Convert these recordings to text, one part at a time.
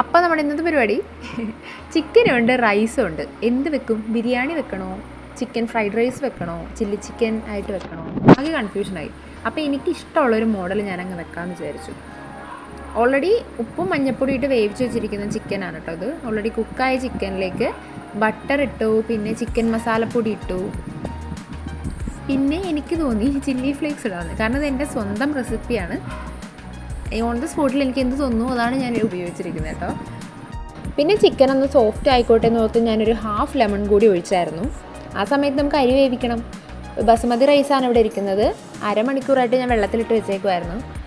അപ്പം നമ്മുടെ ഇന്നത്തെ പരിപാടി. ചിക്കനുണ്ട് റൈസും ഉണ്ട് എന്ത് വെക്കും? ബിരിയാണി വെക്കണോ? ചിക്കൻ ഫ്രൈഡ് റൈസ് വെക്കണോ? ചില്ലി ചിക്കൻ ആയിട്ട് വെക്കണോ? ആകെ കൺഫ്യൂഷനായി അപ്പോൾ എനിക്ക് ഇഷ്ടമുള്ളൊരു മോഡൽ ഞാൻ അങ്ങ് വെക്കാമെന്ന് വിചാരിച്ചു. ഓൾറെഡി ഉപ്പും മഞ്ഞപ്പൊടി ഇട്ട് വേവിച്ച് വെച്ചിരിക്കുന്ന ചിക്കനാണ് കേട്ടോ ഇത്. ഓൾറെഡി കുക്കായ ചിക്കനിലേക്ക് ബട്ടർ ഇട്ടു പിന്നെ ചിക്കൻ മസാലപ്പൊടി ഇട്ടു. പിന്നെ എനിക്ക് തോന്നി ചില്ലി ഫ്ലേക്സ് ഇടാമെന്ന് കാരണം ഇത് എന്റെ സ്വന്തം റെസിപ്പിയാണ് ഓൺ ദ സ്പോട്ടിൽ എനിക്ക് എന്ത് തോന്നുന്നു അതാണ് ഞാൻ ഉപയോഗിച്ചിരിക്കുന്നത് കേട്ടോ. പിന്നെ ചിക്കൻ ഒന്ന് സോഫ്റ്റ് ആയിക്കോട്ടെ എന്ന് ഓർത്ത് ഞാനൊരു ഹാഫ് ലെമൺ കൂടി ഒഴിച്ചായിരുന്നു. ആ സമയത്ത് നമുക്ക് അരി വേവിക്കണം. ബസുമതി റൈസാണ് ഇവിടെ ഇരിക്കുന്നത്. അരമണിക്കൂറായിട്ട് ഞാൻ വെള്ളത്തിലിട്ട് വെച്ചേക്കുമായിരുന്നു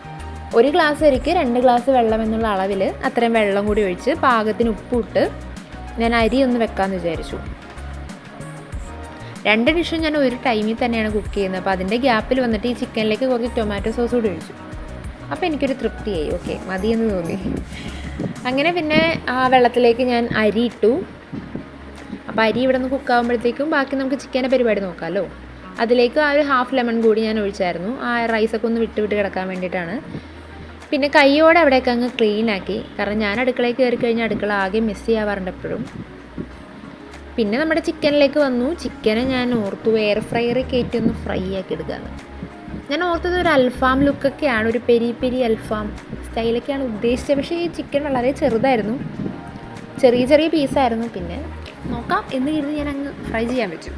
ഒരു ഗ്ലാസ് അരിക്ക് രണ്ട് ഗ്ലാസ് വെള്ളം എന്നുള്ള അളവിൽ അത്രയും വെള്ളം കൂടി ഒഴിച്ച് പാകത്തിന് ഉപ്പിട്ട് ഞാൻ അരി ഒന്ന് വെക്കാമെന്ന് വിചാരിച്ചു. രണ്ട് ഡിഷും ഞാൻ ഒരു ടൈമിൽ തന്നെയാണ് കുക്ക് ചെയ്യുന്നത്. അപ്പോൾ അതിന്റെ ഗ്യാപ്പിൽ വന്നിട്ട് ഈ ചിക്കനിലേക്ക് കുറച്ച് ടൊമാറ്റോ സോസ് കൂടി ഒഴിച്ചു. അപ്പോൾ എനിക്കൊരു തൃപ്തിയായി. ഓക്കെ മതിയെന്ന് തോന്നി. അങ്ങനെ പിന്നെ ആ വെള്ളത്തിലേക്ക് ഞാൻ അരി ഇട്ടു. അപ്പോൾ അരി ഇവിടെ നിന്ന് കുക്കാവുമ്പോഴത്തേക്കും ബാക്കി നമുക്ക് ചിക്കന്റെ പരിപാടി നോക്കാമല്ലോ അതിലേക്ക് ആ ഒരു ഹാഫ് ലെമൺ കൂടി ഞാൻ ഒഴിച്ചായിരുന്നു. ആ റൈസൊക്കെ ഒന്ന് വിട്ട് വിട്ട് കിടക്കാൻ വേണ്ടിയിട്ടാണ്. പിന്നെ കൈയോടെ അവിടെയൊക്കെ അങ്ങ് ക്ലീൻ ആക്കി. കാരണം ഞാൻ അടുക്കളയിൽ കയറി കഴിഞ്ഞാൽ അടുക്കള ആകെ മിസ് ചെയ്യാറുണ്ട് എപ്പോഴും. പിന്നെ നമ്മുടെ ചിക്കനിലേക്ക് വന്നു. ചിക്കനെ ഞാൻ ഓർത്തു എയർ ഫ്രയറിൽ കയറ്റി ഒന്ന് ഫ്രൈ ആക്കി എടുക്കാമെന്ന് ഞാൻ ഓർത്തത് ഒരു അൽഫാം ലുക്കൊക്കെയാണ് ഒരു പെരി പെരി അൽഫാം സ്റ്റൈലൊക്കെയാണ് ഉദ്ദേശിച്ചത്. പക്ഷേ ഈ ചിക്കൻ വളരെ ചെറുതായിരുന്നു. ചെറിയ ചെറിയ പീസായിരുന്നു. പിന്നെ നോക്കാം എന്ന് കരുതി ഞാൻ അങ്ങ് ഫ്രൈ ചെയ്യാൻ പറ്റും.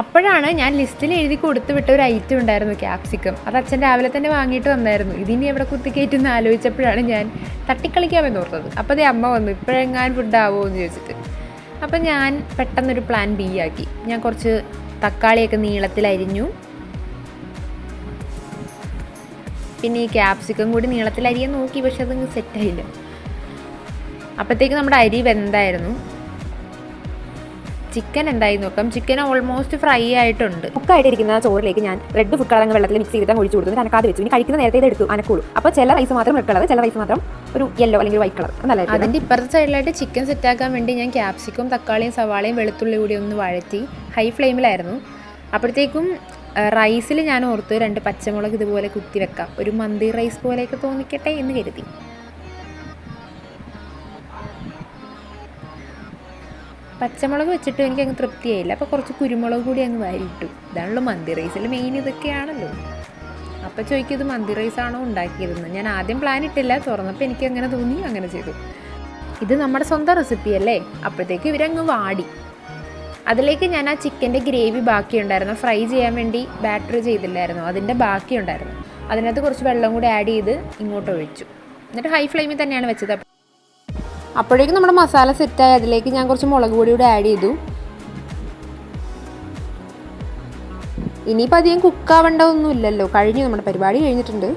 അപ്പോഴാണ് ഞാൻ ലിസ്റ്റിൽ എഴുതി കൊടുത്തു വിട്ട ഒരു ഐറ്റം ഉണ്ടായിരുന്നു ക്യാപ്സിക്കം. അത് അച്ഛൻ രാവിലെ തന്നെ വാങ്ങിയിട്ട് വന്നായിരുന്നു. ഇതിനി എവിടെ കുത്തിക്കയറ്റുമെന്ന് ആലോചിച്ചപ്പോഴാണ് ഞാൻ തട്ടിക്കളിക്കാമെന്ന് ഓർത്തത്. അപ്പോൾ അതേ അമ്മ വന്നു ഇപ്പോഴെങ്ങാൻ ഫുഡാവോ എന്ന് ചോദിച്ചിട്ട്. അപ്പം ഞാൻ പെട്ടെന്നൊരു പ്ലാൻ ബി ആക്കി. ഞാൻ കുറച്ച് തക്കാളിയൊക്കെ നീളത്തിൽ അരിഞ്ഞു. പിന്നെ ഈ ക്യാപ്സിക്കം കൂടി നീളത്തിൽ അരിയാൻ നോക്കി പക്ഷെ അതങ്ങ് സെറ്റായില്ല അപ്പോഴത്തേക്ക് നമ്മുടെ അരി വെന്തായിരുന്നു. ചിക്കൻ എന്തായി നോക്കാം ചിക്കൻ ഓൾമോസ്റ്റ് ഫ്രൈ ആയിട്ടുണ്ട്. കുക്കായിട്ടിരിക്കുന്ന ചോറിലേക്ക് ഞാൻ റെഡ് ഫുഡ് കളർ വെള്ളത്തിൽ മിക്സ് ചെയ്തിട്ട് ഒഴിച്ചു കൊടുത്തു. അനക്കാതെ വെച്ചു. ഇനി കഴിക്കുന്ന നേരത്തെ ഇത് എടുത്തു. അനക്കുള്ളൂ. അപ്പോൾ ചില റൈസ് മാത്രം റെഡ് കളർ ചില റൈസ് മാത്രം ഒരു യെല്ലോ അല്ലെങ്കിൽ വൈറ്റ് കളർ നല്ല അതിന്റെ ഇപ്പുറത്തെ സൈഡിലായിട്ട് ചിക്കൻ സെറ്റാക്കാൻ വേണ്ടി ഞാൻ ക്യാപ്സിക്കും തക്കാളിയും സവാളയും വെളുത്തുള്ളി കൂടി ഒന്ന് വഴറ്റി ഹൈ ഫ്ലെയിമിലായിരുന്നു അപ്പോഴത്തേക്കും റൈസിൽ ഞാൻ ഓർത്ത് രണ്ട് പച്ചമുളക് ഇതുപോലെ കുത്തി വെക്കാം. ഒരു മന്തി റൈസ് പോലെയൊക്കെ തോന്നിക്കട്ടെ എന്ന് കരുതി. പച്ചമുളക് വെച്ചിട്ട് എനിക്ക് അങ്ങ് തൃപ്തിയായില്ല. അപ്പോൾ കുറച്ച് കുരുമുളക് കൂടി അങ്ങ് വാരിയിട്ടു. ഇതാണല്ലോ മന്തി റൈസിൽ മെയിൻ ഇതൊക്കെയാണല്ലോ. അപ്പോൾ ചോദിക്കും ഇത് മന്തി റൈസാണോ ഉണ്ടാക്കിയിരുന്നത് ഞാൻ ആദ്യം പ്ലാൻ ഇട്ടില്ല. തുറന്നപ്പോൾ എനിക്ക് അങ്ങനെ തോന്നി അങ്ങനെ ചെയ്തു. ഇത് നമ്മുടെ സ്വന്തം റെസിപ്പി അല്ലേ? അപ്പോഴത്തേക്ക് ഇവരങ്ങ് വാടി. അതിലേക്ക് ഞാൻ ആ ചിക്കന്റെ ഗ്രേവി ബാക്കിയുണ്ടായിരുന്നു ഫ്രൈ ചെയ്യാൻ വേണ്ടി ബാറ്റർ ചെയ്തില്ലായിരുന്നു. അതിന്റെ ബാക്കിയുണ്ടായിരുന്നു അതിനകത്ത് കുറച്ച് വെള്ളം കൂടി ആഡ് ചെയ്ത് ഇങ്ങോട്ട് ഒഴിച്ചു. എന്നിട്ട് ഹൈ ഫ്ലെയിമിൽ തന്നെയാണ് വെച്ചത്. അപ്പോഴേക്കും നമ്മുടെ മസാല സെറ്റായി. അതിലേക്ക് ഞാൻ കുറച്ച് മുളക് പൊടി കൂടി ആഡ് ചെയ്തു. ഇനിയിപ്പോൾ അധികം കുക്കാവേണ്ട ഒന്നുമില്ലല്ലോ കഴിഞ്ഞു. നമ്മുടെ പരിപാടി കഴിഞ്ഞിട്ടുണ്ട്.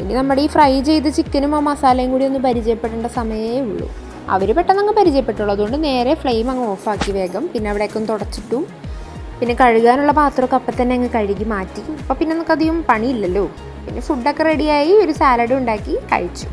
ഇനി നമ്മുടെ ഈ ഫ്രൈ ചെയ്ത ചിക്കനും ആ മസാലയും കൂടി ഒന്ന് പരിചയപ്പെടേണ്ട സമയമേ ഉള്ളൂ. അവർ പെട്ടെന്ന് അങ്ങ് പരിചയപ്പെട്ടുള്ളൂ അതുകൊണ്ട് നേരെ ഫ്ലെയിം അങ്ങ് ഓഫാക്കി വേഗം. പിന്നെ അവിടെയൊക്കെ ഒന്ന് തുടച്ചിട്ടു. പിന്നെ കഴുകാനുള്ള പാത്രമൊക്കെ അപ്പം തന്നെ അങ്ങ് കഴുകി മാറ്റി. അപ്പോൾ പിന്നെ നമുക്കധികം പണിയില്ലല്ലോ. പിന്നെ ഫുഡൊക്കെ റെഡിയായി ഒരു സാലഡ് ഉണ്ടാക്കി കഴിച്ചു.